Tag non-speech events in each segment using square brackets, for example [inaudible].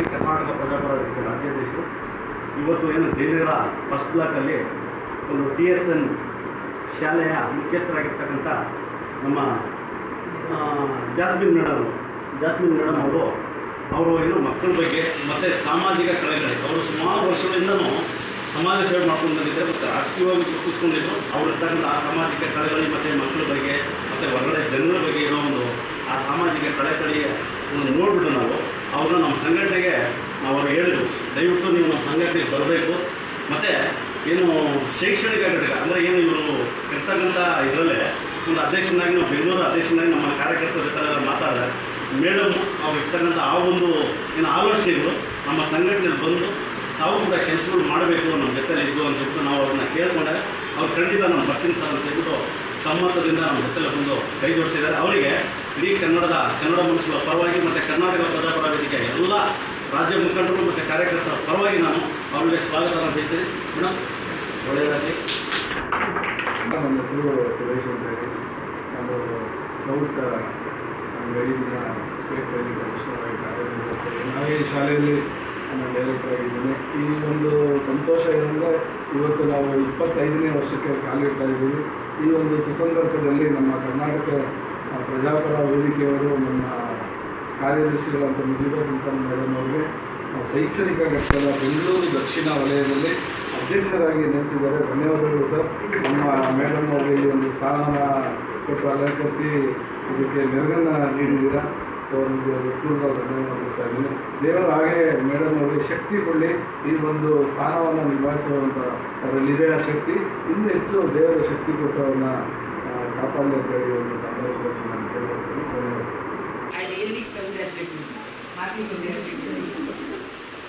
ಶಿಲ್ಪಿ ಕರ್ನಾಟಕ ಪ್ರಜಾಪರ ರಾಜ್ಯಾಧ್ಯಕ್ಷರು ಇವತ್ತು ಏನು ಜಯನಗರ ಫಸ್ಟ್ ಬ್ಲಾಕಲ್ಲಿ ಒಂದು ಟಿ ಎಸ್ ಎನ್ ಶಾಲೆಯ ಮುಖ್ಯಸ್ಥರಾಗಿರ್ತಕ್ಕಂಥ ನಮ್ಮ ಜಾಸ್ಮಿನ್ ಮೇಡಮ್ ಜಾಸ್ಮಿನ್ ಮೇಡಮ್ ಅವರು ಅವರು ಏನು ಮಕ್ಕಳ ಬಗ್ಗೆ ಮತ್ತು ಸಾಮಾಜಿಕ ಕಲೆಗಳಿಗೆ ಅವರು ಸುಮಾರು ವರ್ಷಗಳಿಂದನೂ ಸಮಾಜ ಸೇವೆ ಮಾಡ್ಕೊಂಡು ಬಂದಿದ್ದಾರೆ ಮತ್ತು ರಾಜಕೀಯವಾಗಿ ಗುರುತಿಸ್ಕೊಂಡಿದ್ದರು ಅವ್ರು ಇರ್ತಕ್ಕಂಥ ಆ ಸಾಮಾಜಿಕ ಕಳೆಗಳು ಮತ್ತು ಮಕ್ಕಳ ಬಗ್ಗೆ, ಮತ್ತು ಹೊರಗಡೆ ಜನರ ಬಗ್ಗೆ ಇರೋ ಒಂದು ಆ ಸಾಮಾಜಿಕ ಕಳೆಕಳಿಯ ಒಂದು ನೋಡ್ಬಿಟ್ಟು ನಾವು ಅವ್ರನ್ನ ನಮ್ಮ ಸಂಘಟನೆಗೆ ನಾವು ಅವ್ರು ಹೇಳಿದ್ರು, ದಯವಿಟ್ಟು ನೀವು ನಮ್ಮ ಸಂಘಟನೆಗೆ ಬರಬೇಕು. ಮತ್ತು ಏನು ಶೈಕ್ಷಣಿಕ ಘಟಕ, ಅಂದರೆ ಏನು ಇವರು ಇರ್ತಕ್ಕಂಥ ಇದರಲ್ಲೇ ಒಂದು ಅಧ್ಯಕ್ಷನಾಗಿ ನಾವು ಬೆಂಗಳೂರು ಅಧ್ಯಕ್ಷನಾಗಿ ನಮ್ಮ ಕಾರ್ಯಕರ್ತರ ಜೊತೆ ಎಲ್ಲ ಮಾತಾಡಿದ್ರೆ, ಮೇಡಮ್ ಅವ್ರು ಇರ್ತಕ್ಕಂಥ ಆ ಒಂದು ಏನು ಆಲೋಚನೆಗಳು ನಮ್ಮ ಸಂಘಟನೆಯಲ್ಲಿ ಬಂದು ತಾವು ಕೂಡ ಕೆಲಸಗಳು ಮಾಡಬೇಕು ನಮ್ಮ ಜೊತೆಲಿ ಇದ್ದು ಅಂತ ನಾವು ಅವ್ರನ್ನ ಕೇಳ್ಕೊಂಡಾಗ ಅವ್ರು ಖಂಡಿತ ನಮ್ಮ ಬರ್ತೀನಿ ಸರ್ ಅಂತ ಹೇಳ್ಬಿಟ್ಟು ಸಮ್ಮತದಿಂದ ನಮ್ಮ ಜೊತೆಲಿ ಬಂದು ಕೈ ಜೋಡಿಸಿದ್ದಾರೆ ಅವರಿಗೆ ಇಡೀ ಕನ್ನಡದ ಕನ್ನಡ ಮನಸ್ಸುಗಳ ಪರವಾಗಿ ಮತ್ತು ಕರ್ನಾಟಕ ಪ್ರಜಾಪರ ವೇದಿಕೆ ಎಲ್ಲ ರಾಜ್ಯ ಮುಖಂಡರು ಮತ್ತು ಕಾರ್ಯಕರ್ತರ ಪರವಾಗಿ ನಾನು ಅವರಿಗೆ ಸ್ವಾಗತವನ್ನು ಬಯಸ್ತೀನಿ ಮೇಡಮ್ ಒಳ್ಳೆಯದಾಗಿ ನನ್ನ ಹೆಸರು ಸುರೇಶ್ ಅಂತ ಹೇಳಿ. ನಾನು ಸ್ಕೌಟ್ ಗೈಡಿನ ಸ್ಟೇಟ್ ಗೈಡಿನ ಕಮಿಷನರ್ ಕಾರ್ಯನಿರ್ವಹಿಸ್ತೀನಿ ನಾವೇ ಈ ಶಾಲೆಯಲ್ಲಿ ನಾನು ಡೈರೆಕ್ಟರ್ ಆಗಿದ್ದೀನಿ ಈ ಒಂದು ಸಂತೋಷ ಏನಂದರೆ ಇವತ್ತು ನಾವು ಇಪ್ಪತ್ತೈದನೇ ವರ್ಷಕ್ಕೆ ಕಾಲಿಡ್ತಾ ಇದ್ದೀವಿ. ಈ ಒಂದು ಸುಸಂದರ್ಭದಲ್ಲಿ ನಮ್ಮ ಕರ್ನಾಟಕ ಪ್ರಜಾಪರ ವೇದಿಕೆಯವರು ನಮ್ಮ ಕಾರ್ಯದರ್ಶಿಗಳಂತ ಮುಜೀಬಾ ಸುಲ್ತಾನ್ ಮೇಡಮ್ ಅವರಿಗೆ ಶೈಕ್ಷಣಿಕ ಘಟಕದ ಬೆಂಗಳೂರು ದಕ್ಷಿಣ ವಲಯದಲ್ಲಿ ಅಧ್ಯಕ್ಷರಾಗಿ ನಿಂತಿದ್ದಾರೆ. ಧನ್ಯವಾದಗಳು ಸರ್. ನಮ್ಮ ಮೇಡಮ್ ಅವರಿಗೆ ಒಂದು ಸ್ಥಾನನ ಕೊಟ್ಟು ಅಲಂಕರಿಸಿ ಇದಕ್ಕೆ ನೆರವನ್ನು ನೀಡಿದ್ದೀರಾ? ಸರ್ ಇನ್ನು ದೇವರು ಹಾಗೆ ಮೇಡಮ್ ಅವರಿಗೆ ಶಕ್ತಿ ಕೊಡಲಿ. ಈ ಒಂದು ಸ್ಥಾನವನ್ನು ನಿಭಾಯಿಸುವಂಥ ಅವರಲ್ಲಿದೆ ಆ ಶಕ್ತಿ. ಇನ್ನೂ ಹೆಚ್ಚು ದೇವರ ಶಕ್ತಿ ಕೊಟ್ಟು ಅವ್ರನ್ನ ಆ, ಕಾಪಾಡಲಿ ಅಂತ ಹೇಳಿ ಒಂದು ಸಂದರ್ಭದಲ್ಲಿ ನಾನು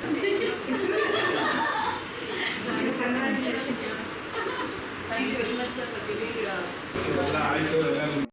[laughs] ಎಲ್ಲ ಆಯಿತು